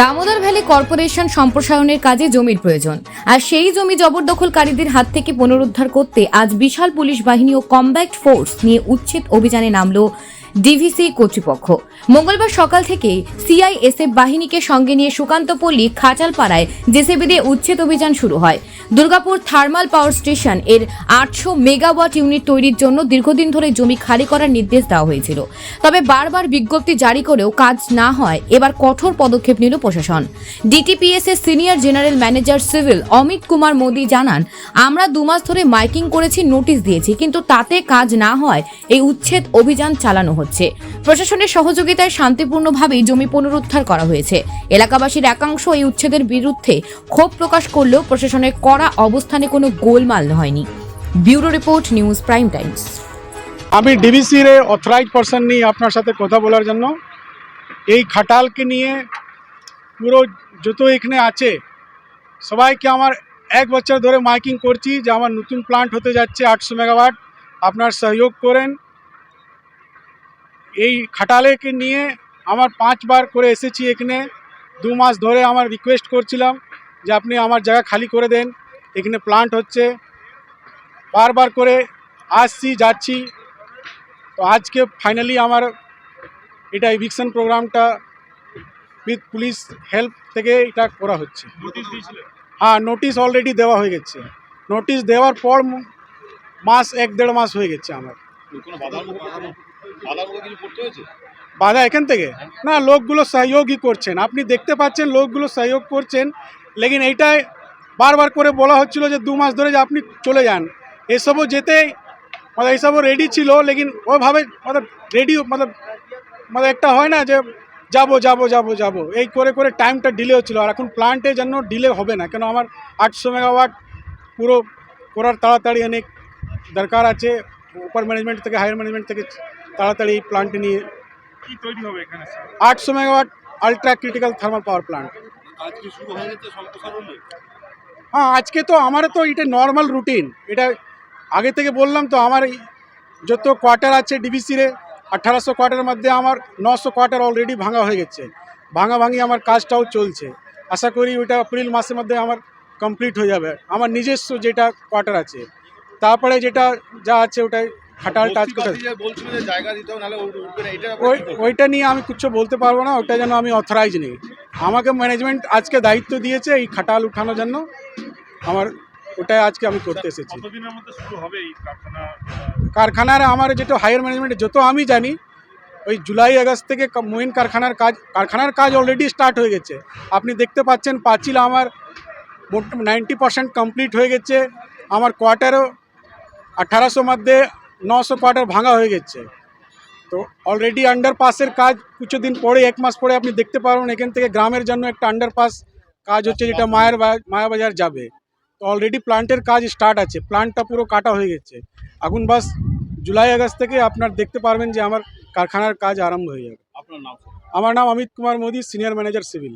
Damodar valley corporation সম্প্রসারণের কাজে জমির প্রয়োজন। আর সেই জমি জবরদখলকারীদের হাত থেকে পুনরুদ্ধার করতে আজ বিশাল পুলিশ বাহিনী ও কমব্যাক্ট ফোর্স নিয়ে উচ্ছেদ অভিযানে নামলো ডিভিসি কর্তৃপক্ষ। মঙ্গলবার সকাল থেকে সিআইএসএফ বাহিনীকে সঙ্গে নিয়ে সুকান্তপল্লী খাচালপাড়ায় জেসিবি দিয়ে উচ্ছেদ অভিযান শুরু হয়। দুর্গাপুর থার্মাল পাওয়ার স্টেশনের আটশো মেগাওয়াট ইউনিট তৈরির জন্য দীর্ঘদিন ধরে জমি খালি করার নির্দেশ দেওয়া হয়েছিল। তবে বারবার বিজ্ঞপ্তি জারি করেও কাজ না হয়, এবার কঠোর পদক্ষেপ নিল প্রশাসন। ডিটিপিএস এর senior general manager civil Amit Kumar Modi জানান, আমরা দু মাস ধরে মাইকিং করেছি, নোটিশ দিয়েছি, কিন্তু তাতে কাজ না হয়, এই উচ্ছেদ অভিযান চালানো হচ্ছে। প্রশাসনের সহযোগিতায় শান্তিপূর্ণভাবেই জমি পুনরুদ্ধার করা হয়েছে। এলাকাবাসীর একাংশ এই উচ্ছেদের বিরুদ্ধে ক্ষোভ প্রকাশ করলেও প্রশাসনের কড়া অবস্থানে কোনো গোলমাল হয়নি। Bureau report, news prime times. আমি ডিভিসির অথরাইজ পারসন নিয়ে আপনার সাথে কথা বলার জন্য এই খাটালকে নিয়ে পুরো যত এখানে আছে, সবাইকে আমার এক বছর ধরে মাইকিং করছি যে আমার নতুন প্লান্ট হতে যাচ্ছে আটশো মেগাওয়াট আপনার সহযোগ করেন এই খাটালেকে নিয়ে আমার পাঁচবার করে এসেছি এখানে। দু মাস ধরে আমার রিকোয়েস্ট করছিলাম যে আপনি আমার জায়গা খালি করে দেন। এখানে প্লান্ট হচ্ছে। বারবার করে আসছি যাচ্ছি। তো আজকে ফাইনালি আমার এটা ইভিকশন প্রোগ্রামটা উইথ পুলিশ হেল্প থেকে এটা করা হচ্ছে। হ্যাঁ নোটিশ অলরেডি দেওয়া হয়ে গেছে। নোটিশ দেওয়ার পর মাস এক দেড় মাস হয়ে গেছে আমার। বাধা এখান থেকে? না, লোকগুলো সহযোগই করছেন। আপনি দেখতে পাচ্ছেন লোকগুলো সহযোগ করছেন। লেকিন এইটাই বারবার করে বলা হচ্ছিল যে দু মাস ধরে যে আপনি চলে যান। এসবও যেতে মানে এইসবও রেডি ছিল, লেকিন ওভাবে মানে রেডি মানে মানে একটা হয় না যে যাব যাব যাব যাব। এই করে করে টাইমটা ডিলে হচ্ছিল। আর এখন প্লান্টের জন্য ডিলে হবে না। কেন আমার আটশো মেগাওয়াট পুরো করার তাড়াতাড়ি অনেক দরকার আছে। উপর ম্যানেজমেন্ট থেকে হায়ার ম্যানেজমেন্ট থেকে তাড়াতাড়ি প্লান্ট নিয়ে কি তৈরি হবে এখানে আটশো megawatt ultra critical thermal power plant শুরু হয়ে গেছে সম্প্রসারণে হ্যাঁ আজকে তো আমার তো এটা নর্মাল রুটিন এটা আগে থেকে বললাম তো আমার যত কোয়ার্টার আছে ডিবিসিরে আঠারোশো কোয়ার্টারের মধ্যে আমার নশো কোয়ার্টার অলরেডি ভাঙা হয়ে গেছে। ভাঙা ভাঙি আমার কাজটাও চলছে। আশা করি ওইটা এপ্রিল মাসের মধ্যে আমার কমপ্লিট হয়ে যাবে। আমার নিজস্ব যেটা কোয়ার্টার আছে তারপরে যেটা যা আছে ওটাই খাটাল টাচ করে। ওইটা নিয়ে আমি কিছু বলতে পারব না ওটা যেন আমি অথরাইজ নেই। আমাকে ম্যানেজমেন্ট আজকে দায়িত্ব দিয়েছে এই খাটাল উঠানোর জন্য। আমার ওটাই আজকে আমি করতে এসেছি। কতদিনের মধ্যে শুরু হবে এই কারখানা? কারখানার আমার যেটা হায়ার ম্যানেজমেন্ট যত আমি জানি ওই জুলাই আগস্ট থেকে মোইন কারখানার কাজ কারখানার কাজ অলরেডি স্টার্ট হয়ে গেছে। আপনি দেখতে পাচ্ছেন পাঁচিল আমার নাইনটি পার্সেন্ট কমপ্লিট হয়ে গেছে। আমার কোয়ার্টারও আঠারোশো মধ্যে নশো কোয়ার্টার ভাঙা হয়ে গেছে। তো অলরেডি আন্ডারপাসের কাজ কিছুদিন পরে এক মাস পরে আপনি দেখতে পারবেন এখান থেকে গ্রামের জন্য একটা আন্ডারপাস কাজ হচ্ছে যেটা মায়ের মায়াবাজার যাবে। তো অলরেডি প্লান্টের কাজ স্টার্ট আছে প্লান্টটা পুরো কাটা হয়ে গেছে। এখন বাস জুলাই আগস্ট থেকে আপনার দেখতে পারবেন যে আমার কারখানার কাজ আরম্ভ হয়ে যাবে। আপনার নাম আমার নাম Amit Kumar Modi senior manager civil